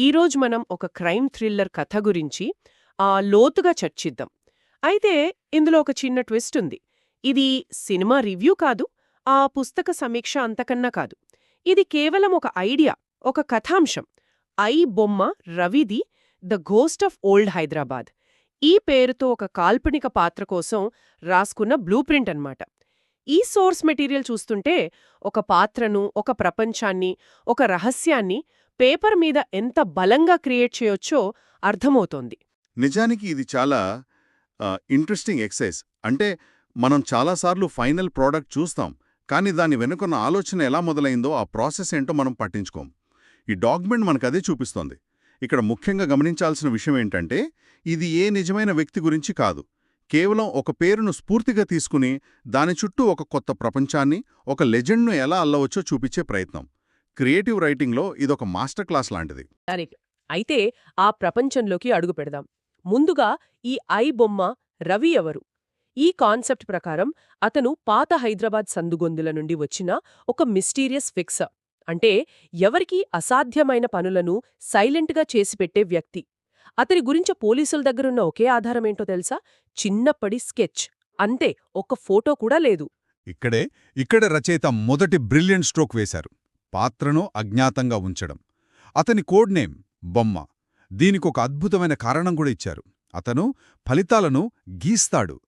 ఈరోజు మనం ఒక క్రైమ్ థ్రిల్లర్ కథ గురించి ఆ లోతుగా చర్చిద్దాం. అయితే ఇందులో ఒక చిన్న ట్విస్ట్ ఉంది. ఇది సినిమా రివ్యూ కాదు ఆ పుస్తక సమీక్ష అంతకన్నా కాదు. ఇది కేవలం ఒక ఐడియా ఒక కథాంశం. ఐ బొమ్మ రవిది the ghost of old Hyderabad. ఈ పేరుతో ఒక కాల్పనిక పాత్ర కోసం రాసుకున్న బ్లూ ప్రింట్ అన్నమాట. ఈ సోర్స్ మెటీరియల్ చూస్తుంటే ఒక పాత్రను ఒక ప్రపంచాన్ని ఒక రహస్యాన్ని పేపర్ మీద ఎంత బలంగా క్రియేట్ చేయొచ్చో అర్థమవుతోంది. నిజానికి ఇది చాలా ఇంట్రెస్టింగ్ ఎక్సైజ్. అంటే మనం చాలాసార్లు ఫైనల్ ప్రోడక్ట్ చూస్తాం కానీ దాని వెనుకున్న ఆలోచన ఎలా మొదలైందో ఆ ప్రాసెస్ ఏంటో మనం పట్టించుకోం. ఈ డాక్యుమెంట్ మనకు అదే చూపిస్తోంది. ఇక్కడ ముఖ్యంగా గమనించాల్సిన విషయం ఏంటంటే ఇది ఏ నిజమైన వ్యక్తి గురించి కాదు. కేవలం ఒక పేరును స్ఫూర్తిగా తీసుకుని దాని చుట్టూ ఒక కొత్త ప్రపంచాన్ని ఒక లెజెండ్ను ఎలా అల్లవచ్చో చూపించే ప్రయత్నం. క్రియేటివ్ రైటింగ్లో ఇదొక మాస్టర్ క్లాస్ లాంటిది. అయితే ఆ ప్రపంచంలోకి అడుగు పెడదాం. ముందుగా ఈ ఐ బొమ్మ రవి ఎవరు? ఈ కాన్సెప్ట్ ప్రకారం అతను పాత హైదరాబాద్ సందుగొందుల నుండి వచ్చిన ఒక మిస్టీరియస్ ఫిక్సర్. అంటే ఎవరికీ అసాధ్యమైన పనులను సైలెంట్గా చేసిపెట్టే వ్యక్తి. అతని గురించి పోలీసుల దగ్గరున్న ఒకే ఆధారమేంటో తెలుసా? చిన్నప్పటి స్కెచ్. అంతే ఒక ఫోటో కూడా లేదు. ఇక్కడే ఇక్కడ రచయిత మొదటి బ్రిలియంట్ స్ట్రోక్ వేశారు. పాత్రను అజ్ఞాతంగా ఉంచడం. అతని కోడ్ నేమ్ బొమ్మ. దీనికొక అద్భుతమైన కారణం కూడా ఇచ్చారు. అతను ఫలితాలను గీస్తాడు.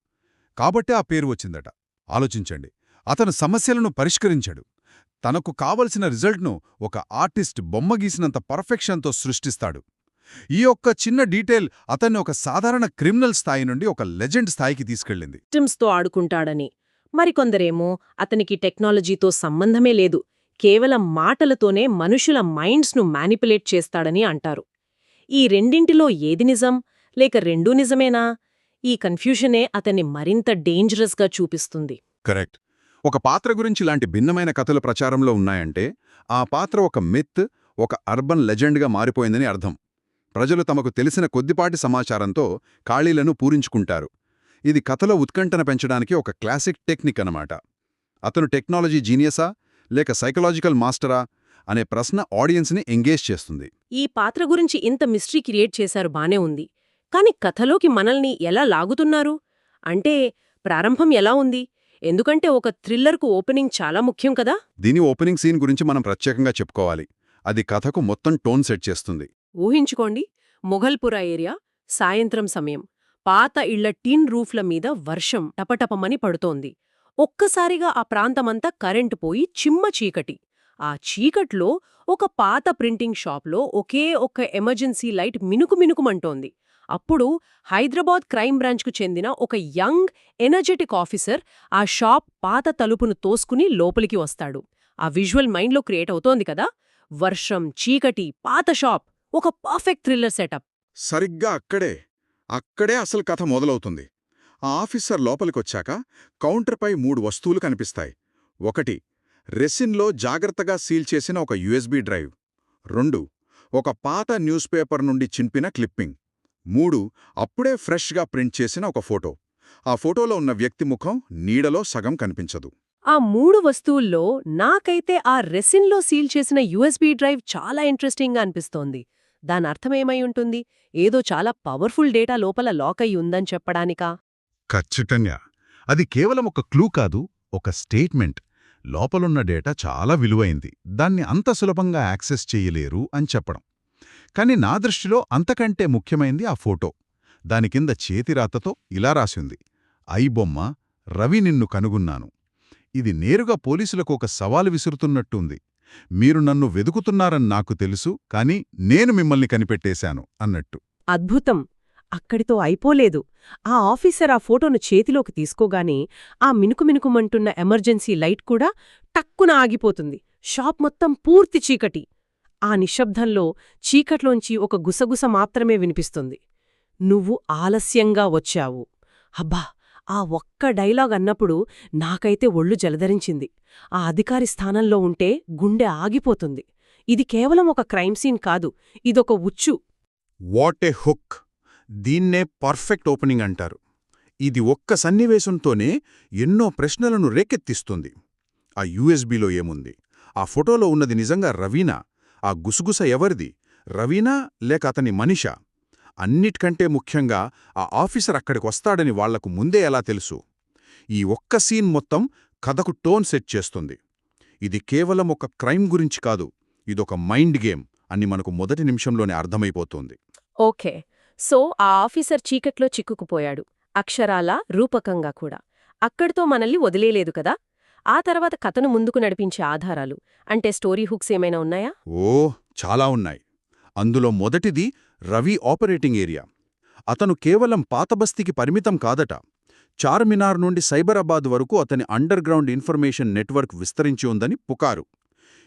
కాబట్టే ఆ పేరు వచ్చిందట. ఆలోచించండి. అతను సమస్యలను పరిష్కరించాడు. తనకు కావలసిన రిజల్ట్ను ఒక ఆర్టిస్ట్ బొమ్మ గీసినంత పర్ఫెక్షన్తో సృష్టిస్తాడు. ఈ ఒక్క చిన్న డీటెయిల్ అతన్ని ఒక సాధారణ క్రిమినల్ స్థాయి నుండి ఒక లెజెండ్ స్థాయికి తీసుకెళ్ళింది. టిమ్స్తో ఆడుకుంటాడని. మరికొందరేమో అతనికి టెక్నాలజీతో సంబంధమే లేదు. కేవలం మాటలతోనే మనుషుల మైండ్స్ను మ్యానిపులేట్ చేస్తాడని అంటారు. ఈ రెండింటిలో ఏది నిజం? లేక రెండూ నిజమేనా? ఈ కన్ఫ్యూషనే అతన్ని మరింత డేంజరస్గా చూపిస్తుంది. కరెక్ట్. ఒక పాత్ర గురించి ఇలాంటి భిన్నమైన కథలు ప్రచారంలో ఉన్నాయంటే ఆ పాత్ర ఒక మిత్ ఒక అర్బన్ లెజెండ్గా మారిపోయిందని అర్థం. ప్రజలు తమకు తెలిసిన కొద్దిపాటి సమాచారంతో ఖాళీలను పూరించుకుంటారు. ఇది కథలో ఉత్కంఠన పెంచడానికి ఒక క్లాసిక్ టెక్నిక్ అనమాట అతను టెక్నాలజీ జీనియసా? లేక సైకలాజికల్ మాస్టరా అనే ప్రశ్న ఆడియన్స్ని ఎంగేజ్ చేస్తుంది. ఈ పాత్ర గురించి ఇంత మిస్టరీ క్రియేట్ చేశారు బానే ఉంది. కాని కథలోకి మనల్ని ఎలా లాగుతున్నారు? అంటే ప్రారంభం ఎలా ఉంది? ఎందుకంటే ఒక థ్రిల్లర్కు ఓపెనింగ్ చాలా ముఖ్యం కదా? దీని ఓపెనింగ్ సీన్ గురించి మనం ప్రత్యేకంగా చెప్పుకోవాలి. అది కథకు మొత్తం టోన్ సెట్ చేస్తుంది. ఊహించుకోండి. మొఘల్పుర ఏరియా సాయంత్రం సమయం. పాత ఇళ్ళ టిన్ రూఫ్ల మీద వర్షం టపటపమని పడుతోంది. ఒక్కసారిగా ఆ ప్రాంతమంతా కరెంటు పోయి చిమ్మ చీకటి. ఆ చీకట్లో ఒక పాత ప్రింటింగ్ షాప్లో ఒకే ఒక్క ఎమర్జెన్సీ లైట్ మినుకు మినుకుమంటోంది. అప్పుడు హైదరాబాద్ క్రైమ్ బ్రాంచ్కు చెందిన ఒక యంగ్ ఎనర్జెటిక్ ఆఫీసర్ ఆ షాప్ పాత తలుపును తోసుకుని లోపలికి వస్తాడు. ఆ విజువల్ మైండ్లో క్రియేట్ అవుతోంది కదా! వర్షం చీకటి పాత షాప్ ఒక పర్ఫెక్ట్ థ్రిల్లర్ సెటప్. సరిగ్గా అక్కడే అక్కడే అసలు కథ మొదలవుతుంది. ఆ ఆఫీసర్ లోపలికొచ్చాక కౌంటర్పై మూడు వస్తువులు కనిపిస్తాయి. ఒకటి రెసిన్లో జాగ్రత్తగా సీల్ చేసిన ఒక యుఎస్బి డ్రైవ్. రెండు ఒక పాత న్యూస్ పేపర్ నుండి చింపిన క్లిప్పింగ్. మూడు అప్పుడే ఫ్రెష్గా ప్రింట్ చేసిన ఒక ఫోటో. ఆ ఫోటోలో ఉన్న వ్యక్తి ముఖం నీడలో సగం కనిపించదు. ఆ మూడు వస్తువుల్లో నాకైతే ఆ రెసిన్లో సీల్ చేసిన యూఎస్బీ డ్రైవ్ చాలా ఇంట్రెస్టింగ్గా అనిపిస్తోంది. దాని అర్థమేమై ఉంటుంది? ఏదో చాలా పవర్ఫుల్ డేటా లోపల లాక్ అయి ఉందని చెప్పడానికా? ఖచ్చితంగా. అది కేవలం ఒక క్లూ కాదు ఒక స్టేట్మెంట్. లోపలున్న డేటా చాలా విలువైంది. దాన్ని అంత సులభంగా యాక్సెస్ చేయలేరు అని చెప్పడం. కాని నా దృష్టిలో అంతకంటే ముఖ్యమైంది ఆ ఫోటో. దాని కింద చేతిరాతతో ఇలా రాసింది. ఐ బొమ్మ రవి నిన్ను కనుగొన్నాను. ఇది నేరుగా పోలీసులకు ఒక సవాలు విసురుతున్నట్టుంది. మీరు నన్ను వెదుకుతున్నారని నాకు తెలుసు కాని నేను మిమ్మల్ని కనిపెట్టేశాను అన్నట్టు. అద్భుతం! అక్కడితో అయిపోలేదు. ఆ ఆఫీసర్ ఆ ఫోటోను చేతిలోకి తీసుకోగానే ఆ మినుకుమినుకుమంటున్న ఎమర్జెన్సీ లైట్ కూడా టక్కున ఆగిపోతుంది. షాప్ మొత్తం పూర్తి చీకటి. ఆ నిశ్శబ్దంలో చీకట్లోంచి ఒక గుసగుస మాత్రమే వినిపిస్తుంది. నువ్వు ఆలస్యంగా వచ్చావు. అబ్బా! ఆ ఒక్క డైలాగ్ అన్నప్పుడు నాకైతే ఒళ్ళు జలధరించింది ఆ అధికారి స్థానంలో ఉంటే గుండె ఆగిపోతుంది. ఇది కేవలం ఒక క్రైమ్ సీన్ కాదు. ఇదొక ఉచ్చు. What a hook! దీన్నే పర్ఫెక్ట్ ఓపెనింగ్ అంటారు. ఇది ఒక్క సన్నివేశంతోనే ఎన్నో ప్రశ్నలను రేకెత్తిస్తుంది. ఆ యూఎస్బీలో ఏముంది? ఆ ఫోటోలో ఉన్నది నిజంగా రవీనా? ఆ గుసగుస ఎవరిది? రవీనా లేక అతని మనిషా? అన్నిటికంటే ముఖ్యంగా ఆ ఆఫీసర్ అక్కడికి వస్తాడని వాళ్ళకు ముందే ఎలా తెలుసు? ఈ ఒక్క సీన్ మొత్తం కథకు టోన్ సెట్ చేస్తుంది. ఇది కేవలం ఒక క్రైమ్ గురించి కాదు ఇదొక మైండ్ గేమ్ అని మనకు మొదటి నిమిషంలోనే అర్థమైపోతుంది. ఓకే. సో ఆ ఆఫీసర్ చీకట్లో చిక్కుకుపోయాడు అక్షరాలా రూపకంగా కూడా. అక్కడితో మనల్ని వదిలేలేదు కదా? ఆ తర్వాత కథను ముందుకు నడిపించే ఆధారాలు అంటే స్టోరీ హుక్స్ ఏమైనా ఉన్నాయా? ఓ చాలా ఉన్నాయి. అందులో మొదటిది రవి ఆపరేటింగ్ ఏరియా. అతను కేవలం పాతబస్తీకి పరిమితం కాదట. చార్మినార్ నుండి సైబరాబాద్ వరకు అతని అండర్ గ్రౌండ్ ఇన్ఫర్మేషన్ నెట్వర్క్ విస్తరించి ఉందని పుకారు.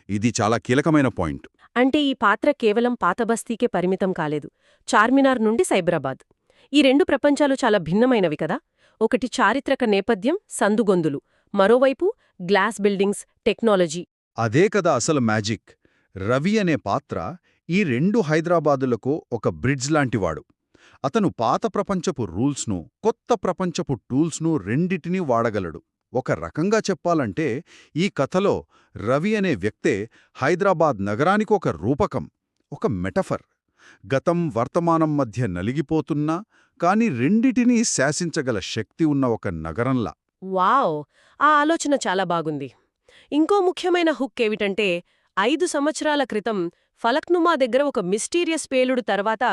ఇది చాలా కీలకమైన పాయింట్. అంటే ఈ పాత్ర కేవలం పాతబస్తీకే పరిమితం కాలేదు. చార్మినార్ నుండి సైబరాబాద్. ఈ రెండు ప్రపంచాలు చాలా భిన్నమైనవి కదా. ఒకటి చారిత్రక నేపథ్యం సందుగొందులు. మరోవైపు గ్లాస్ బిల్డింగ్స్ టెక్నాలజీ. అదే కదా అసలు మ్యాజిక్. రవి అనే పాత్ర ఈ రెండు హైదరాబాదులకు ఒక బ్రిడ్జ్ లాంటివాడు. అతను పాత ప్రపంచపు రూల్స్ను కొత్త ప్రపంచపు టూల్స్ను రెండిటినీ వాడగలడు. ఒక రకంగా చెప్పాలంటే ఈ కథలో రవి అనే వ్యక్తే హైదరాబాద్ నగరానికి ఒక రూపకం ఒక మెటఫర్. గతం వర్తమానం మధ్య నలిగిపోతున్నా కాని రెండిటినీ శాసించగల శక్తి ఉన్న ఒక నగరంలా. వావ్! ఆ ఆలోచన చాలా బాగుంది. ఇంకో ముఖ్యమైన హుక్ ఏమిటంటే ఐదు సంవత్సరాల క్రితం ఫలక్నుమా దగ్గర ఒక మిస్టీరియస్ పేలుడు తర్వాత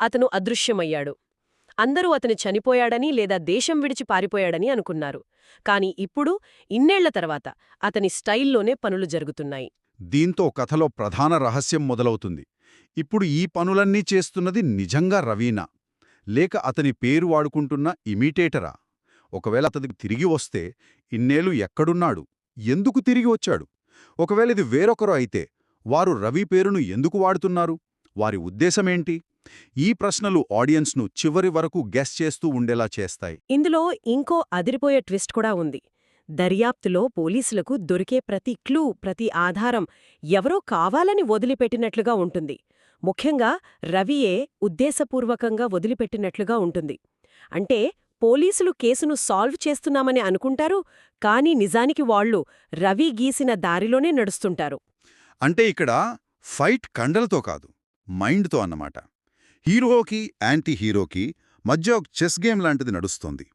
అతను అదృశ్యమయ్యాడు. అందరూ అతను చనిపోయాడని లేదా దేశం విడిచి పారిపోయాడని అనుకున్నారు. కాని ఇప్పుడు ఇన్నేళ్ళ తర్వాత అతని స్టైల్లోనే పనులు జరుగుతున్నాయి. దీంతో కథలో ప్రధాన రహస్యం మొదలవుతుంది. ఇప్పుడు ఈ పనులన్నీ చేస్తున్నది నిజంగా రవీనా. లేక అతని పేరు వాడుకుంటున్న ఇమిటేటరా? ఒకవేళ అతనికి తిరిగి వస్తే ఇన్నేళ్ళు ఎక్కడున్నాడు? ఎందుకు తిరిగి వచ్చాడు? ఒకవేళ ఇది వేరొకరు అయితే వారు రవి పేరును ఎందుకు వాడుతున్నారు? వారి ఉద్దేశమేంటి? ఈ ప్రశ్నలు ఆడియన్స్ను చివరి వరకు గెస్ చేస్తూ ఉండేలా చేస్తాయి. ఇందులో ఇంకో అదిరిపోయే ట్విస్ట్ కూడా ఉంది. దర్యాప్తులో పోలీసులకు దొరికే ప్రతి క్లూ ప్రతి ఆధారం ఎవరో కావాలని వదిలిపెట్టినట్లుగా ఉంటుంది. ముఖ్యంగా రవియే ఉద్దేశపూర్వకంగా వదిలిపెట్టినట్లుగా ఉంటుంది. అంటే పోలీసులు కేసును సాల్వ్ చేస్తున్నామని అనుకుంటారు కానీ నిజానికి వాళ్ళు రవి గీసిన దారిలోనే నడుస్తుంటారు. అంటే ఇక్కడ ఫైట్ కండలతో కాదు మైండ్తో అన్నమాట. హీరోకి యాంటీ హీరోకి మధ్య ఒక చెస్ గేమ్ లాంటిది నడుస్తోంది.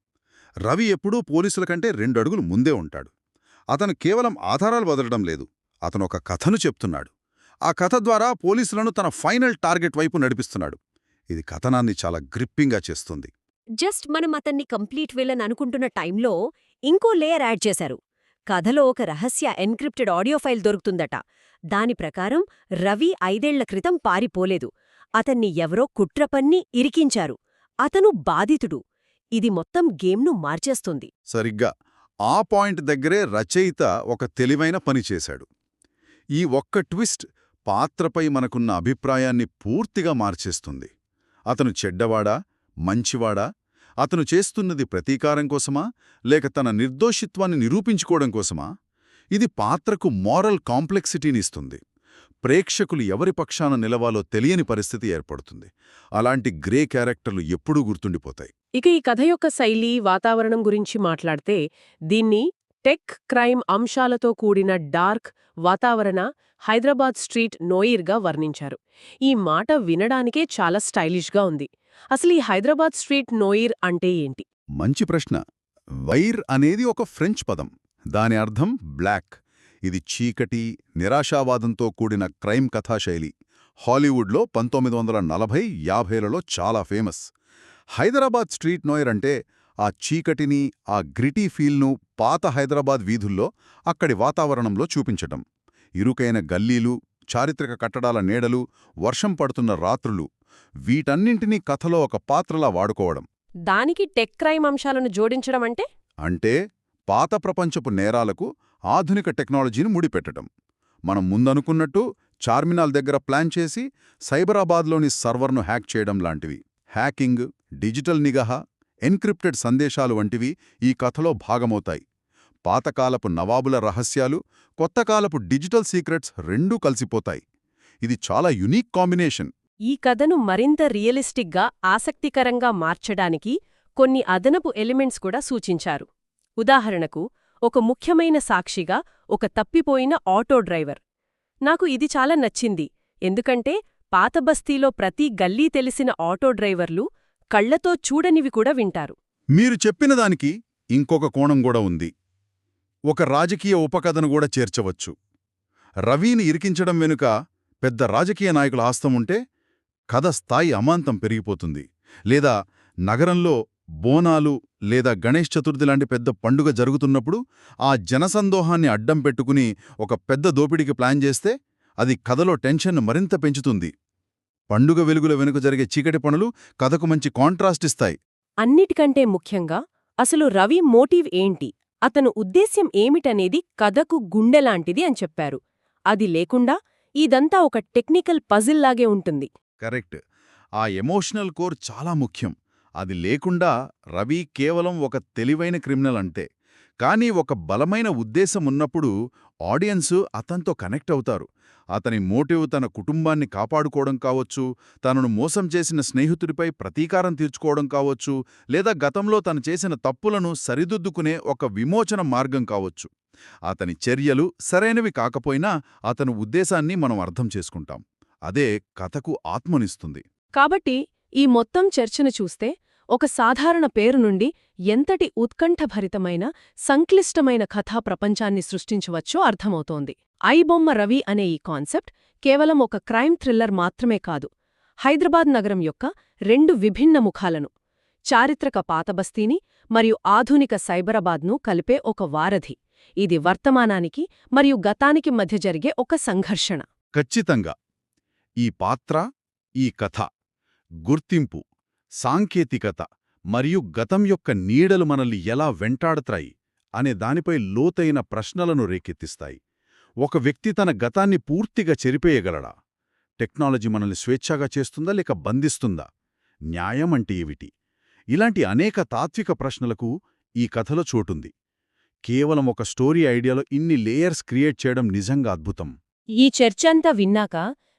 రవి ఎప్పుడూ పోలీసుల కంటే రెండు అడుగులు ముందే ఉంటాడు. అతను కేవలం ఆధారాలు వదలడం లేదు. అతను ఒక కథను చెప్తున్నాడు. ఆ కథ ద్వారా పోలీసులను తన ఫైనల్ టార్గెట్ వైపు నడిపిస్తున్నాడు. ఇది కథనాన్ని చాలా గ్రిప్పింగ్గా చేస్తుంది. జస్ట్ మనం అతన్ని కంప్లీట్ విలన్ అనుకుంటున్న టైంలో ఇంకో లేయర్ యాడ్ చేశారు. కథలో ఒక రహస్య ఎన్క్రిప్టెడ్ ఆడియో ఫైల్ దొరుకుతుందట. దాని ప్రకారం రవి ఐదేళ్ళ క్రితం పారిపోలేదు. అతన్ని ఎవరో కుట్రపన్ని ఇరికించారు. అతను బాధితుడు. ఇది మొత్తం గేమ్ను మార్చేస్తుంది. సరిగ్గా. ఆ పాయింట్ దగ్గరే రచయిత ఒక తెలివైన పనిచేశాడు ఈ ఒక్క ట్విస్ట్ పాత్రపై మనకున్న అభిప్రాయాన్ని పూర్తిగా మార్చేస్తుంది. అతను చెడ్డవాడా? మంచివాడా? అతను చేస్తున్నది ప్రతీకారం కోసమా? లేక తన నిర్దోషిత్వాన్ని నిరూపించుకోవడం కోసమా? ఇది పాత్రకు మారల్ కాంప్లెక్సిటీనిస్తుంది ప్రేక్షకులు ఎవరి పక్షాన నిలవాలో తెలియని పరిస్థితి ఏర్పడుతుంది. అలాంటి గ్రే క్యారెక్టర్లు ఎప్పుడూ గుర్తుండిపోతాయి. ఇక ఈ కథ యొక్క శైలి వాతావరణం గురించి మాట్లాడితే దీన్ని టెక్ క్రైమ్ అంశాలతో కూడిన డార్క్ వాతావరణ హైదరాబాద్ స్ట్రీట్ నోయిర్గా వర్ణించారు. ఈ మాట వినడానికే చాలా స్టైలిష్గా ఉంది. అసలు ఈ హైదరాబాద్ స్ట్రీట్ నోయిర్ అంటే ఏంటి? మంచి ప్రశ్న. వైర్ అనేది ఒక ఫ్రెంచ్ పదం. దాని అర్థం బ్లాక్. ఇది చీకటి నిరాశావాదంతో కూడిన క్రైమ్ కథాశైలి. హాలీవుడ్లో పంతొమ్మిది వందల నలభై యాభైలలో చాలా ఫేమస్. హైదరాబాద్ స్ట్రీట్ నోయర్ అంటే ఆ చీకటిని ఆ గ్రిటీ ఫీల్ను పాత హైదరాబాద్ వీధుల్లో అక్కడి వాతావరణంలో చూపించటం. ఇరుకైన గల్లీలు చారిత్రక కట్టడాల నీడలు వర్షం పడుతున్న రాత్రులు వీటన్నింటినీ కథలో ఒక పాత్రలా వాడుకోవడం. దానికి టెక్ క్రైమ్ అంశాలను జోడించడం అంటే? అంటే పాత ప్రపంచపు నేరాలకు ఆధునిక టెక్నాలజీని ముడిపెట్టడం మనం ముందనుకున్నట్టు చార్మినాల్ దగ్గర ప్లాన్ చేసి సైబరాబాద్లోని సర్వర్ను హ్యాక్ చేయడం లాంటివి. హ్యాకింగ్ డిజిటల్ నిఘా ఎన్క్రిప్టెడ్ సందేశాలు వంటివి ఈ కథలో భాగమవుతాయి. పాతకాలపు నవాబుల రహస్యాలు కొత్తకాలపు డిజిటల్ సీక్రెట్స్ రెండూ కలిసిపోతాయి. ఇది చాలా యునీక్ కాంబినేషన్. ఈ కథను మరింత రియలిస్టిక్గా ఆసక్తికరంగా మార్చడానికి కొన్ని అదనపు ఎలిమెంట్స్ కూడా సూచించారు. ఉదాహరణకు ఒక ముఖ్యమైన సాక్షిగా ఒక తప్పిపోయిన ఆటో డ్రైవర్. నాకు ఇది చాలా నచ్చింది. ఎందుకంటే పాతబస్తీలో ప్రతి గల్లీ తెలిసిన ఆటో డ్రైవర్లు కళ్ళతో చూడనివి కూడా వింటారు. మీరు చెప్పిన దానికి ఇంకొక కోణం కూడా ఉంది. ఒక రాజకీయ ఉపకథను కూడా చేర్చవచ్చు. రవిని ఇరికించడం వెనుక పెద్ద రాజకీయ నాయకుల ఆస్తం ఉంటే కథ స్థాయి అమాంతం పెరిగిపోతుంది. లేదా నగరంలో బోనాలు లేదా గణేష్ చతుర్థి లాంటి పెద్ద పండుగ జరుగుతున్నప్పుడు ఆ జనసందోహాన్ని అడ్డం పెట్టుకుని ఒక పెద్ద దోపిడీకి ప్లాన్ చేస్తే అది కథలో టెన్షన్ను మరింత పెంచుతుంది. పండుగ వెలుగుల వెనుక జరిగే చీకటి పనులు కథకు మంచి కాంట్రాస్ట్ ఇస్తాయి. అన్నిటికంటే ముఖ్యంగా అసలు రవి మోటివ్ ఏంటి? అతను ఉద్దేశ్యం ఏమిటనేది కథకు గుండెలాంటిది అని చెప్పారు. అది లేకుండా ఇదంతా ఒక టెక్నికల్ పజిల్లాగే ఉంటుంది. కరెక్ట్. ఆ ఎమోషనల్ కోర్ చాలా ముఖ్యం. అది లేకుండా రవి కేవలం ఒక తెలివైన క్రిమినల్ అంతే. కానీ ఒక బలమైన ఉద్దేశం ఉన్నప్పుడు ఆడియన్సు అతనితో కనెక్ట్ అవుతారు. అతని మోటివ్ తన కుటుంబాన్ని కాపాడుకోవడం కావచ్చు తనను మోసం చేసిన స్నేహితుడిపై ప్రతీకారం తీర్చుకోవడం కావచ్చు లేదా గతంలో తను చేసిన తప్పులను సరిదిద్దుకునే ఒక విమోచన మార్గం కావచ్చు. అతని చర్యలు సరైనవి కాకపోయినా అతని ఉద్దేశాన్ని మనం అర్థం చేసుకుంటాం. అదే కథకు ఆత్మనిస్తుంది. కాబట్టి ఈ మొత్తం చర్చను చూస్తే ఒక సాధారణ పేరు నుండి ఎంతటి ఉత్కంఠభరితమైన సంక్లిష్టమైన కథా ప్రపంచాన్ని సృష్టించవచ్చో అర్థమవుతోంది. ఐబొమ్మ రవి అనే ఈ కాన్సెప్ట్ కేవలం ఒక క్రైమ్ థ్రిల్లర్ మాత్రమే కాదు హైదరాబాద్ నగరం యొక్క రెండు విభిన్న ముఖాలను చారిత్రక పాతబస్తీని మరియు ఆధునిక సైబరాబాద్ను కలిపే ఒక వారధి. ఇది వర్తమానానికి మరియు గతానికి మధ్య జరిగే ఒక సంఘర్షణ. ఖచ్చితంగా. ఈ పాత్ర ఈ కథ గుర్తింపు సాంకేతికత మరియు గతం యొక్క నీడలు మనల్ని ఎలా వెంటాడతాయి అనే దానిపై లోతైన ప్రశ్నలను రేకెత్తిస్తాయి. ఒక వ్యక్తి తన గతాన్ని పూర్తిగా చెరిపేయగలడా? టెక్నాలజీ మనల్ని స్వేచ్ఛగా చేస్తుందా లేక బంధిస్తుందా? న్యాయం అంటే ఏమిటి? ఇలాంటి అనేక తాత్విక ప్రశ్నలకు ఈ కథలో చోటుంది. కేవలం ఒక స్టోరీ ఐడియాలో ఇన్ని లేయర్స్ క్రియేట్ చేయడం నిజంగా అద్భుతం. ఈ చర్చంతా విన్నాక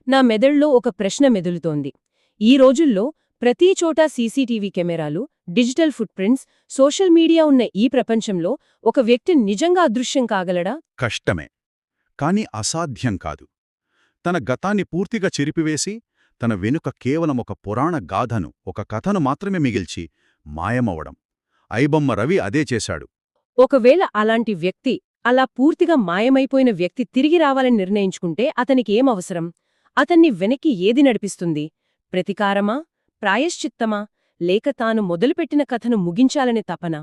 నా మెదళ్ళలో ఒక ప్రశ్న మెదులుతోంది. ఈ రోజుల్లో ప్రతి చోటా సీసీటీవీ కెమెరాలు digital footprints social media ఉన్న ఈ ప్రపంచంలో ఒక వ్యక్తి నిజంగా అదృశ్యం కాగలడా? కష్టమే. కాని అసాధ్యం కాదు. తన గతాన్ని పూర్తిగా చెరిపివేసి తన వెనుక కేవలం ఒక పురాణ గాథను ఒక కథను మాత్రమే మిగిల్చి మాయమవడం ఐబొమ్మ రవి అదే చేశాడు. ఒకవేళ అలాంటి వ్యక్తి అలా పూర్తిగా మాయమైపోయిన వ్యక్తి తిరిగి రావాలని నిర్ణయించుకుంటే అతనికి ఏం అవసరం అతన్ని వెనక్కి ఏది నడిపిస్తుంది? ప్రతికారమా? ప్రాయశ్చిత్తమా? లేక తాను మొదలుపెట్టిన కథను ముగించాలనే తపన?